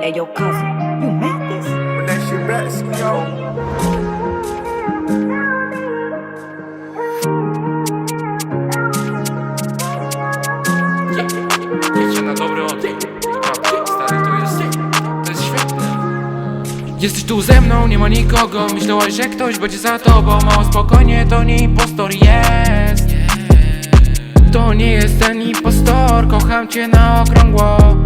Hey, yo, cousin, you made this? When that shit back, yo. Jesteś tu ze mną, nie ma nikogo. Myślałaś, że ktoś będzie za tobą. Mało spokojnie, to nie impostor jest. To nie jest ten impostor. Kocham cię na okrągło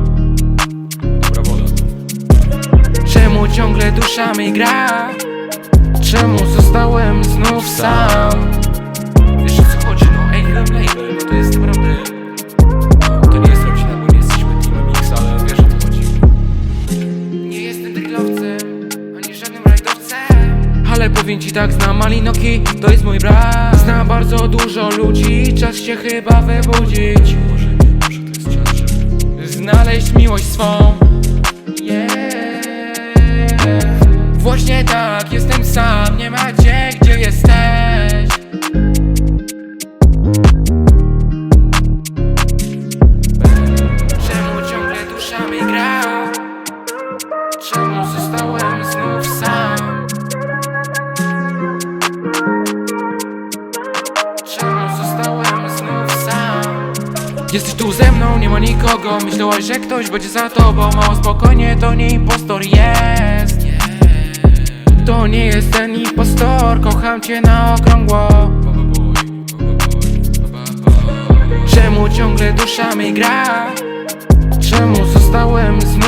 Czemu ciągle dusza mi gra? Czemu zostałem znów sam? Wiesz o co chodzi, no Alien Label To jest naprawdę to nie jest rodzina, bo nie jesteśmy Team Mix, ale wiesz o co chodzi. Nie jestem drillowcem, ani żadnym rajdowcem. Ale powiem ci tak, znam Malinoki, to jest mój brat. Znam bardzo dużo ludzi, czas się chyba wybudzić. Znaleźć miłość swą. Właśnie tak, jestem sam, nie ma cię, gdzie jesteś. Czemu ciągle dusza mi gra? Czemu zostałem znów sam? Czemu zostałem znów sam? Jesteś tu ze mną, nie ma nikogo Myślałaś, że ktoś będzie za tobą Mało spokojnie, to nie impostor jest To nie jest ten impostor. Kocham cię na okrągło. Czemu ciągle dusza mi gra? Czemu zostałem znów